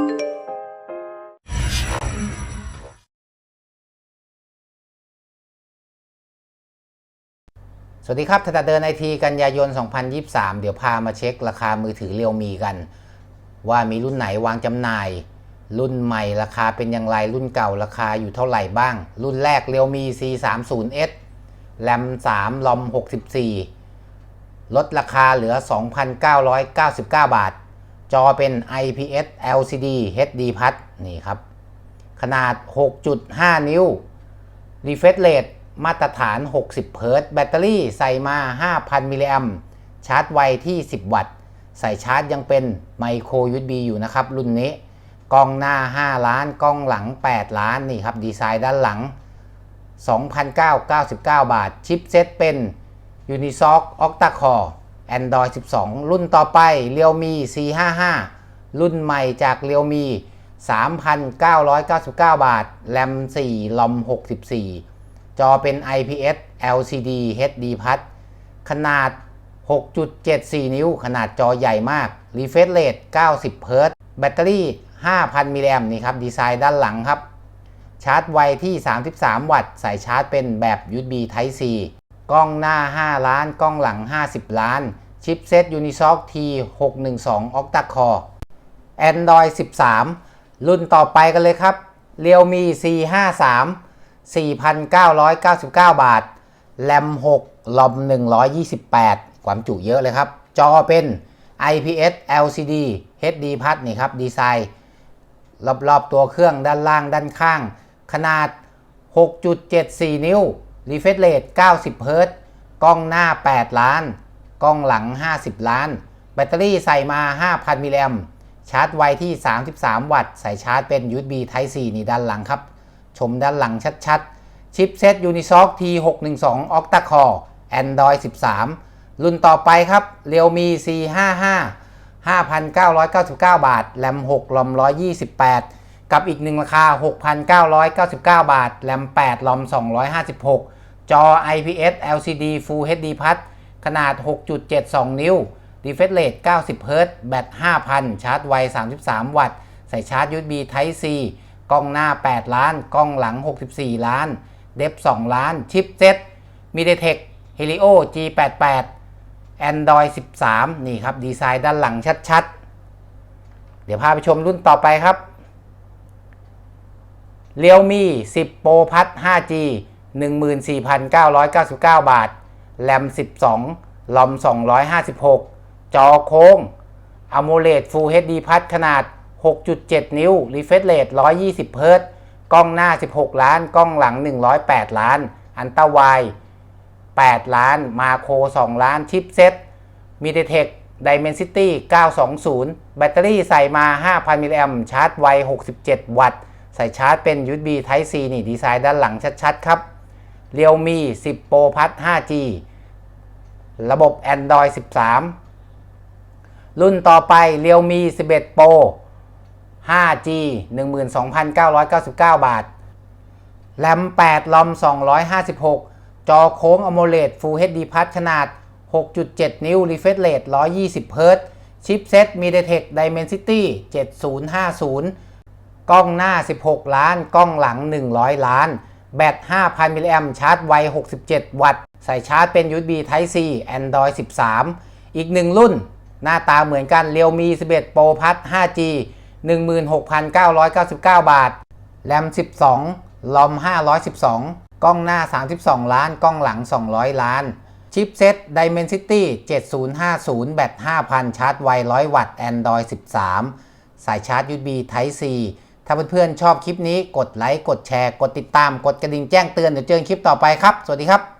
สวัสดีครับทัตเดินไอทีกันยายน 2023 เดี๋ยวพามาเช็คราคามือถือเรียวมีกัน ว่ามีรุ่นไหนวางจำหน่าย รุ่นใหม่ราคาเป็นอย่างไร รุ่นเก่าราคาอยู่เท่าไหร่บ้าง รุ่นแรกเรียวมี C30S แรม3ลอม64 ลดราคาเหลือ 2,999 บาท จอเป็น IPS LCD HD พัดนี่ครับ ขนาด 6.5 นิ้ว Refresh Rate มาตรฐาน 60 เฮิรต์แบตเตอรี่ใส่มา 5,000 มิลลิแอมชาร์จไวที่ 10 วัตต์ ใส่ชาร์จยังเป็นไมโคร USB อยู่นะครับ รุ่นนี้ กล้องหน้า 5 ล้าน กล้องหลัง 8 ล้าน นี่ครับ ดีไซน์ด้านหลัง 2,999 บาท ชิปเซตเป็น Unisoc Octa Core Android 12 รุ่นต่อไป Realme C55 รุ่นใหม่จาก Realme 3,999 บาทแรม4ลอม64 จอเป็น IPS LCD HD พัดขนาด 6.74 นิ้ว ขนาดจอใหญ่มาก Refresh Rate 90เฮิรตซ์แบตเตอรี่ 5,000 มิลลิแอมนี่ครับ ดีไซน์ด้านหลังครับ ชาร์จไวที่ 33 วัตต์ใส่ชาร์จเป็นแบบ USB Type C กล้องหน้า 5 ล้าน กล้องหลัง 50 ล้าน ชิปเซต Unisoc T612 Octa Core Android 13 รุ่นต่อไปกันเลยครับ Realme C53 4,999 บาทแรม6ลอม128 ความจุเยอะเลยครับ จอเป็น IPS LCD HD พัดนี่ครับ ดีไซน์ รอบๆตัวเครื่องด้านล่างด้านข้าง ขนาด 6.74 นิ้ว Refresh Rate 90 เฮิรตซ์กล้องหน้า 8 ล้าน กล้องหลัง 50 ล้าน แบตเตอรี่ใส่มา 5,000 มิลลิแอมชาร์จไวที่ 33 วัตต์ ใส่ชาร์จเป็น USB Type C นี่ด้านหลังครับ ชมด้านหลังชัดๆ ชิปเซต Unisoc T612 Octa Core Android 13 รุ่นต่อไปครับ Realme C55 5,999 บาท แรม6ลอม128 กับอีกหนึ่งราคา 6,999 บาท แรม8ลอม256 จอ IPS LCD Full HD พัดขนาด 6.72 นิ้ว Refresh Rate 90เฮิรตซ์แบต 5,000 ชาร์จไว 33 วัตต์ ใส่ชาร์จ USB Type C กล้องหน้า 8 ล้าน กล้องหลัง 64 ล้าน เดฟ 2 ล้าน ชิปเซ็ต MediaTek Helio G88 Android 13 นี่ครับ ดีไซน์ด้านหลังชัดๆ เดี๋ยวพาไปชมรุ่นต่อไปครับ Realme 10 Pro Plus 5G 14,999 บาท แรม 12 ลอม 256 จอโค้ง AMOLED Full HD Plus ขนาด 6.7 นิ้ว Refresh Rate 120 เฮิรตกล้องหน้า 16 ล้าน กล้องหลัง 108 ล้าน อันตราไว8ล้าน มาโคร 2 ล้าน ชิปเซ็ต MediaTek Dimensity 920 แบตเตอรี่ใส่มา 5,000 มิลลิแอมชาร์จไว 67 วัตต์ ใส่ชาร์จเป็น USB Type C นี่ ดีไซน์ด้านหลังชัด ๆ ครับ เรียวมี 10 Pro พัท 5G ระบบ Android 13 รุ่นต่อไปเรียวมี 11 Pro 5G 12,999 บาท แรม 8 ลอม 256 จอโค้งอโมเลด Full HD Plus ขนาด 6.7 นิ้ว Refresh Rate 120 Hz ชิปเซ็ต MediaTek Dimensity 7050 กล้องหน้า 16 ล้าน กล้องหลัง 100 ล้าน แบต 5,000 มิลลิแอมชาร์จไว 67 วัตต์ ใส่ชาร์จเป็น USB Type C Android 13 อีกหนึ่งรุ่น หน้าตาเหมือนกัน Realme 11 Pro Plus 5G 16,999 บาท แรม 12 ลอม 512 กล้องหน้า 32 ล้าน กล้องหลัง 200 ล้าน ชิปเซ็ต Dimensity 7050 แบต 5,000 ชาร์จไว 100 วัตต์ Android 13 สายชาร์จ USB Type C ถ้าเพื่อนๆชอบคลิปนี้กดไลค์กดแชร์ กดติดตาม กดกระดิ่งแจ้งเตือนเดี๋ยวเจอกันคลิปต่อไปครับ สวัสดีครับ